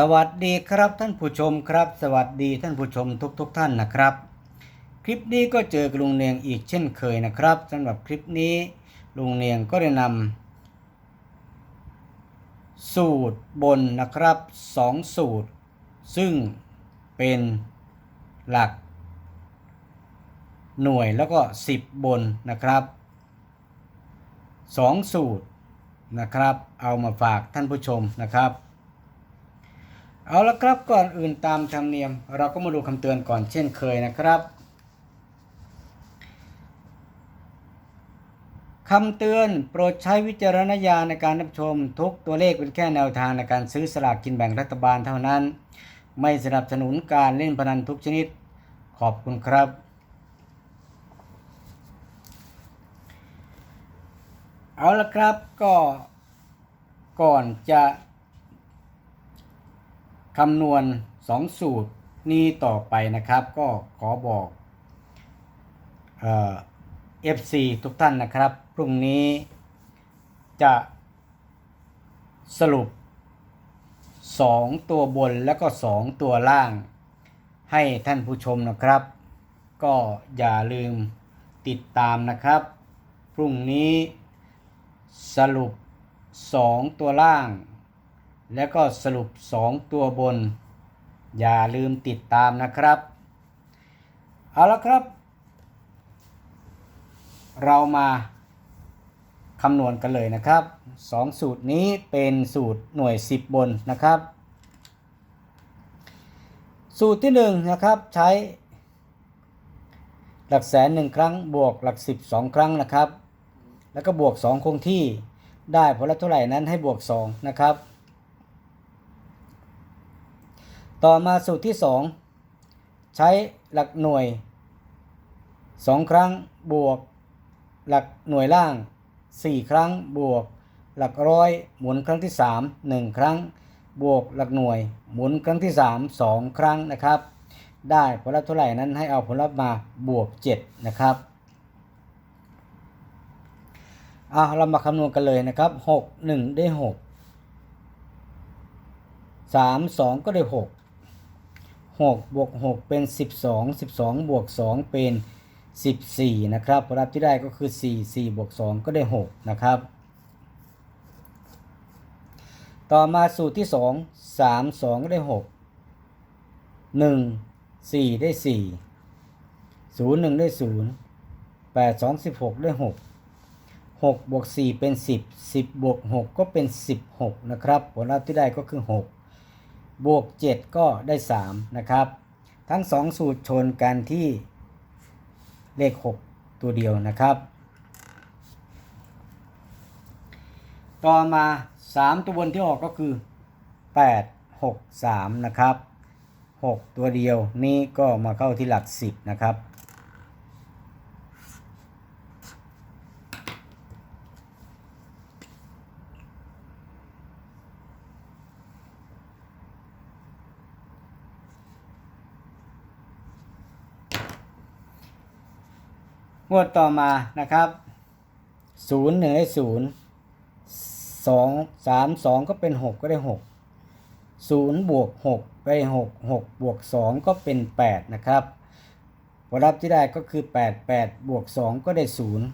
สวัสดีครับท่านผู้ชมครับ สวัสดีท่านผู้ชมทุกๆทท่านนะครับ คลิปนี้ก็เจอกับลุงเนียงอีกเช่นเคยนะครับสำหรับคลิปนี้ลุงเนียงก็ได้นำสูตรบนนะครับสองสูตร ซึ่งเป็นหลัก หน่วยแล้วก็ 10 บนนะครับสองสูตรนะครับ เอามาฝากท่านผู้ชมนะครับ เอาละครับก่อนอื่นตามธรรมเนียม เราก็มาดูคำเตือนก่อนเช่นเคยนะครับคำเตือนโปรดใช้วิจารณญาณในการรับชม ทุกตัวเลขเป็นแค่แนวทางในการซื้อสลากกินแบ่งรัฐบาลเท่านั้น ไม่สนับสนุนการเล่นพนันทุกชนิด ขอบคุณครับ เอาละครับก็ก่อนจะ คำนวณ 2 สูตรนี้ต่อไปนะครับ ก็ขอบอกเอ่อ FC ทุกท่านนะครับ พรุ่งนี้จะสรุป 2 ตัวบนแล้วก็ 2 ตัวล่าง ให้ท่านผู้ชมนะครับ ก็อย่าลืมติดตามนะครับ พรุ่งนี้สรุป 2 ตัวล่าง แล้วก็สรุป 2 ตัวบน อย่าลืมติดตามนะครับ เอาละครับ เรามาคำนวณกันเลยนะครับ 2 สูตรนี้เป็นสูตรหน่วย 10 บนนะครับ สูตรที่1นะครับใช้หลักแสนหนึ่งครั้งบวกหลักสิบสองครั้งนะครับ แล้วก็บวก 2 คงที่ได้ผลลัพธ์เท่าไหร่นั้นให้บวก 2 นะครับ ต่อมาสูตรที่ 2 ใช้หลักหน่วย 2 ครั้งบวก หลักหน่วยล่าง 4 ครั้งบวก หลักร้อยหมุนครั้งที่ 3 1 ครั้ง บวกหลักหน่วย หมุนครั้งที่ 3 2 ครั้งนะครับ ได้ผลลัพธ์เท่าไหร่นั้นให้เอาผลลัพธ์มาบวก 7 นะครับอะเรามาคำนวณกันเลยนะครับ 6 1 ได้ 6 3 2 ก็ได้ 6 6บวก6เป็น 12 12 บวก 2 เป็น 14 นะครับผลลัพธ์ที่ได้ก็คือ 4 4 บวก 2 ก็ได้ 6 นะครับ ต่อมาสูตรที่ 2 3 2ก็ได้ 6 1 4 ได้ 4 0 1 ได้ 0 8 2 16 ได้ 6 6 บวก 4 เป็น 10 10 บวก 6 ก็เป็น 16 นะครับ ผลลัพธ์ที่ได้ก็คือ 6 บวก 7 ก็ได้ 3 นะครับ ทั้ง 2 สูตรชนกันที่เลข 6 ตัวเดียวนะครับ ต่อมา 3 ตัวบนที่ออกก็คือ 8 6 3 นะครับ 6 ตัวเดียวนี่ก็มาเข้าที่หลัก 10 นะครับ งวดต่อมานะครับศูนย์หนึ่งได้ศูนย์สองสามสองก็เป็นหกก็ได้หกศูนย์บวกหกไปหกหกบวกสองก็เป็นแปดนะครับผลลัพธ์ที่ได้ก็คือแปดแปดบวกสองก็ได้ศูนย์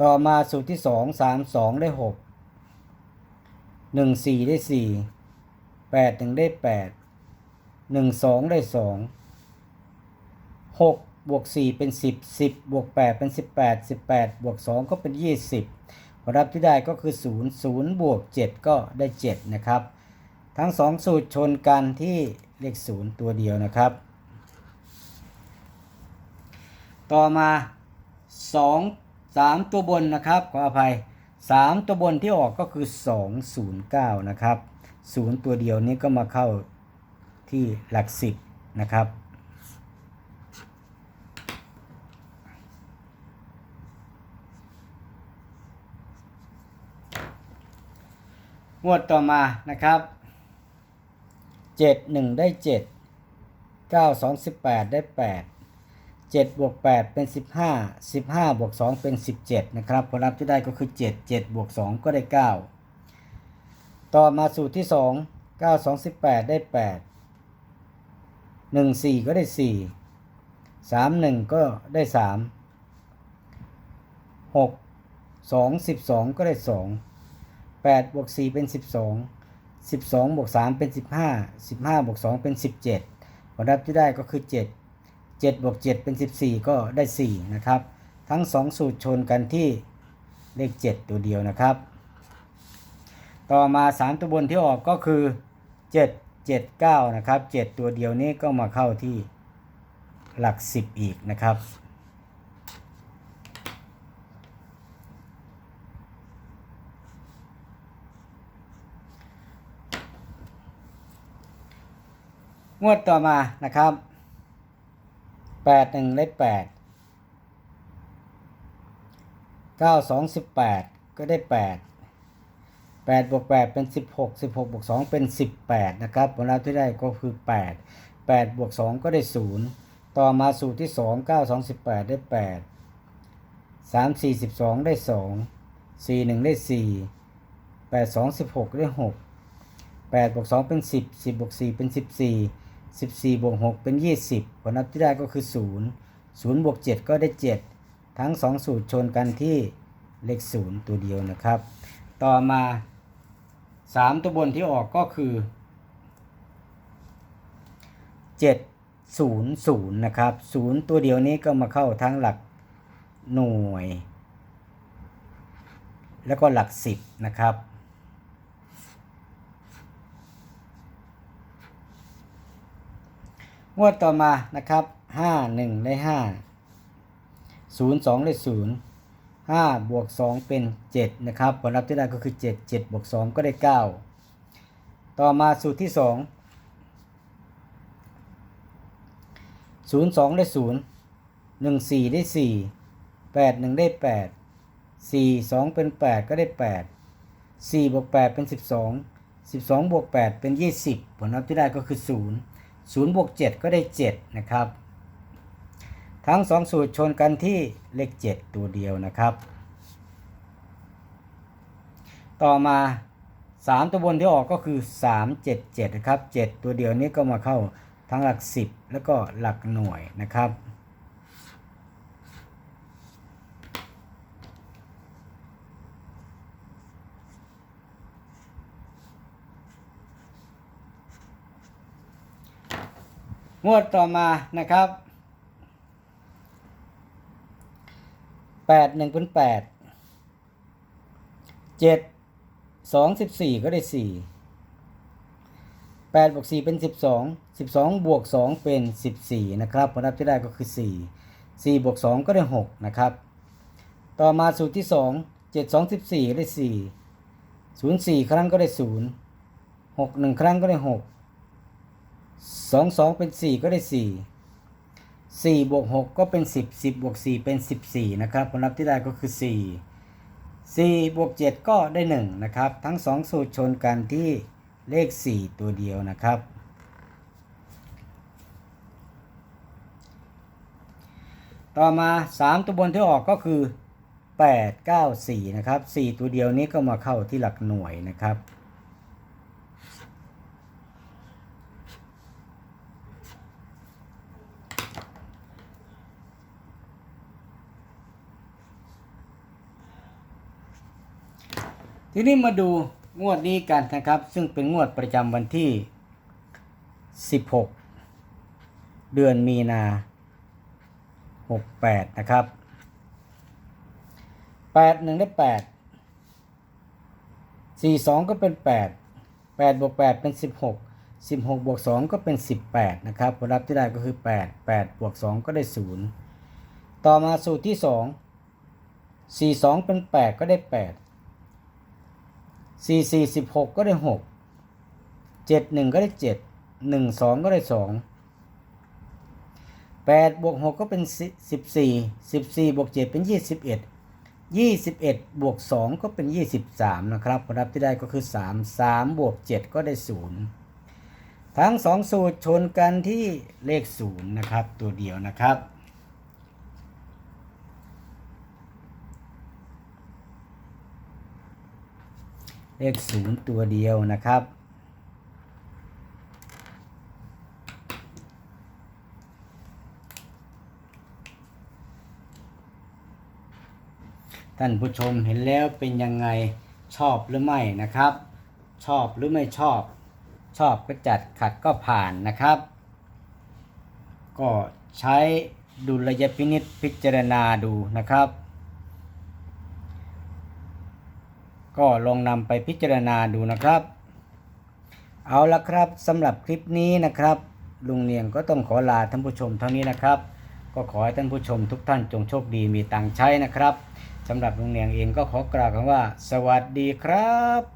ต่อมาสูตรที่สองสามสองได้หกหนึ่งสี่ได้สี่แปดหนึ่งได้แปดหนึ่งสองได้สองหก บวก 4 เป็น 10 10 บวก 8 เป็น 18 18 บวก 2 ก็เป็น 20 ผลลัพธ์ที่ได้ก็คือ 0 0 บวก 7 ก็ได้ 7 นะครับ ทั้ง 2 สูตรชนกันที่เลข 0 ตัวเดียวนะครับ ต่อมา 2 3 ตัวบนนะครับ ขออภัย 3 ตัวบนที่ออกก็คือ 209 นะครับ 0 ตัวเดียวนี้ก็มาเข้าที่หลัก 10 นะครับ งวดต่อมานะครับเจ็ดหนึ่งได้เจ็ดเก้าสองสิบแปดได้แปดเจ็ดบวกแปดเป็นสิบห้าสิบห้าบวกสองเป็นสิบเจ็ดนะครับผลลัพธ์ที่ได้ก็คือเจ็ดเจ็ดบวกสองก็ได้เก้าต่อมาสูตรที่สองเก้าสองสิบแปดได้แปดหนึ่งสี่ก็ได้สี่สามหนึ่งก็ได้สามหกสองสิบสองก็ได้สอง แปดบวกสี่เป็นสิบสองสิบสองบวกสามเป็นสิบห้าสิบห้าบวกสองเป็นสิบเจ็ดผลลัพธ์ที่ได้ก็คือเจ็ดเจ็ดบวกเจ็ดเป็นสิบสี่ก็ได้สี่นะครับ ทั้งสองสูตรชนกันที่เลขเจ็ดตัวเดียวนะครับ ต่อมาสามตัวบนที่ออกก็คือเจ็ดเจ็ดเก้านะครับเจ็ดตัวเดียวนี้ก็มาเข้าที่หลักสิบอีกนะครับ งวดต่อมานะครับแปดหนึ่งได้แปดเก้าสองสิบแปดก็ได้แปดแปดบวกแปดเป็นสิบหกสิบหกบวกสองเป็นสิบแปดนะครับผลลัพธ์ที่ได้ก็คือแปดแปดบวกสองก็ได้ศูนย์ต่อมาสูตรที่สองเก้าสองสิบแปดได้แปดสามสี่สิบสองได้สองสี่หนึ่งได้สี่แปดสองสิบหกได้หกแปดบวกสองเป็นสิบสิบบวกสี่เป็นสิบสี่ สิบสี่บวกหกเป็นยี่สิบผลลัพธ์ที่ได้ก็คือศูนย์ศูนย์บวกเจ็ดก็ได้เจ็ดทั้งสองสูตรชนกันที่เลขศูนย์ตัวเดียวนะครับ ต่อมาสามตัวบนที่ออกก็คือเจ็ดศูนย์ศูนย์นะครับศูนย์ตัวเดียวนี้ก็มาเข้าทั้งหลักหน่วย แล้วก็หลักสิบนะครับ งวดต่อมานะครับห้าหนึ่งได้ห้าศูนย์สองได้ศูนย์ห้าบวกสองเป็นเจ็ดนะครับผลลัพธ์ที่ได้ก็คือเจ็ดเจ็ดบวกสองก็ได้เก้าต่อมาสูตรที่สองศูนย์สองได้ศูนย์หนึ่งสี่ได้สี่แปดหนึ่งได้แปดสี่สองเป็นแปดก็ได้แปดสี่บวกแปดเป็นสิบสองสิบสองบวกแปดเป็นยี่สิบผลลัพธ์ที่ได้ก็คือศูนย์ ศูนย์บวกเจ็ดก็ได้เจ็ดนะครับ ทั้งสองสูตรชนกันที่เลขเจ็ดตัวเดียวนะครับ ต่อมาสามตัวบนที่ออกก็คือสามเจ็ดเจ็ดนะครับเจ็ดตัวเดียวนี้ก็มาเข้าทั้งหลักสิบแล้วก็หลักหน่วยนะครับ งวดต่อมานะครับแปดหนึ่งเป็นแปดเจ็ดสองสิบสี่ก็ได้สี่แปดบวกสี่เป็นสิบสองสิบสองบวกสองเป็นสิบสี่นะครับผลลัพธ์ที่ได้ก็คือสี่สี่บวกสองก็ได้หกนะครับ ต่อมาสูตรที่สองเจ็ดสองสิบสี่ได้สี่ศูนย์สี่ครั้งก็ได้ศูนย์หกหนึ่งครั้งก็ได้หก สองสองเป็นสี่ก็ได้สี่สี่บวกหกก็เป็นสิบสิบบวกสี่เป็นสิบสี่นะครับผลลัพธ์ที่ได้ก็คือสี่สี่บวกเจ็ดก็ได้หนึ่งนะครับ ทั้งสองสูตรชนกันที่เลขสี่ตัวเดียวนะครับต่อมาสามตัวบนที่ออกก็คือแปดเก้าสี่นะครับสี่ตัวเดียวนี้ก็มาเข้าที่หลักหน่วยนะครับ ทีนี้มาดูงวดนี้กันนะครับ ซึ่งเป็นงวดประจำวันที่ 16 เดือนมีนา 68 นะครับ 8 1 ได้ 8 4 2 ก็เป็น 8 8บวก8เป็น 16 16บวก2ก็เป็น 18 นะครับผลลัพธ์ที่ได้ก็คือ 8 8บวก2ก็ได้ 0 ต่อมาสูตรที่ 2 4 2 เป็น 8 ก็ได้ 8 สี่สี่สิบหกก็ได้หกเจ็ดหนึ่งก็ได้เจ็ดหนึ่งสองก็ได้สองแปดบวกหกก็เป็นสิบสี่สิบสี่บวกเจ็ดเป็นยี่สิบเอ็ดยี่สิบเอ็ดบวกสองก็เป็นยี่สิบสามนะครับผลลัพธ์ที่ได้ก็คือสามสามบวกเจ็ดก็ได้ศูนย์ทั้งสองสูตรชนกันที่เลขศูนย์นะครับ ตัวเดียวนะครับ เลขศูนย์ตัวเดียวนะครับ ท่านผู้ชมเห็นแล้วเป็นยังไงชอบหรือไม่นะครับ ชอบหรือไม่ชอบ ชอบก็จัดขัดก็ผ่านนะครับ ก็ใช้ดุลยพินิษพิจารณาดูนะครับ ก็ลองนำไปพิจารณาดูนะครับ เอาละครับสำหรับคลิปนี้นะครับ ลุงเนียงก็ต้องขอลาท่านผู้ชมเท่านี้นะครับ ก็ขอให้ท่านผู้ชมทุกท่านจงโชคดีมีตังค์ใช้นะครับสำหรับลุงเนียงเองก็ขอกล่าวคำว่า สวัสดีครับ